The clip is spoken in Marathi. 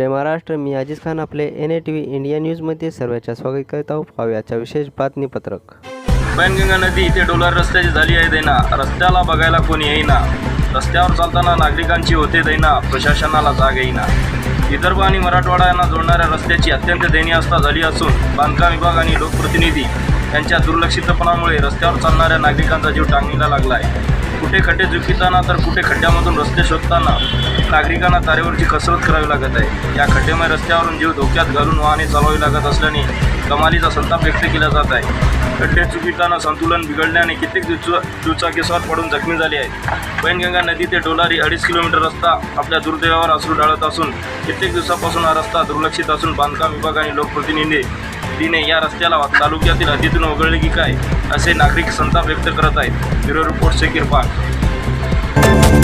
जय महाराष्ट्र मी अजिज खान आपले N A T V India न्यूजमध्ये सर्वांच्या स्वागत करत आहोत. पाहूयाच्या विशेष बातमीपत्रक. पैनगंगा नदी इथे डोलार रस्त्याची झाली आहे दैना रस्त्याला बघायला कोणी येईना. रस्त्यावर चालताना नागरिकांची होते दैना प्रशासनाला जाग येईना. विदर्भ आणि मराठवाडा यांना जोडणाऱ्या रस्त्याची अत्यंत दयनीय अवस्था झाली असून बांधकाम विभाग आणि लोकप्रतिनिधी यांच्या दुर्लक्षितपणामुळे रस्त्यावर चालणाऱ्या नागरिकांचा जीव टांगणीला लागला आहे. कुठे खड्डे चुकीताना तर कुठे खड्ड्यामधून रस्ते शोधताना नागरिकांना तारेवरची कसरत करावी लागत आहे. या खड्डेमय रस्त्यावरून जीव धोक्यात घालून वाहने चालवावी लागत असल्याने कमालीचा संताप व्यक्त केला जात आहे. खड्डे चुकीताना संतुलन बिघडल्याने कित्येक दुचा दुचाकीस्वार पडून जखमी झाले आहेत. पैनगंगा नदी ते डोलारी अडीच किलोमीटर रस्ता आपल्या दुर्दैवावर असू डाळत असून कित्येक दिवसापासून हा रस्ता दुर्लक्षित असून बांधकाम विभाग आणि लोकप्रतिनिधी तिने या रस्त्याला तालुक्यातील हद्दीतून वगळले की काय असे नागरिक संताप व्यक्त करत आहेत. ब्युरो रिपोर्ट शेकीर पाक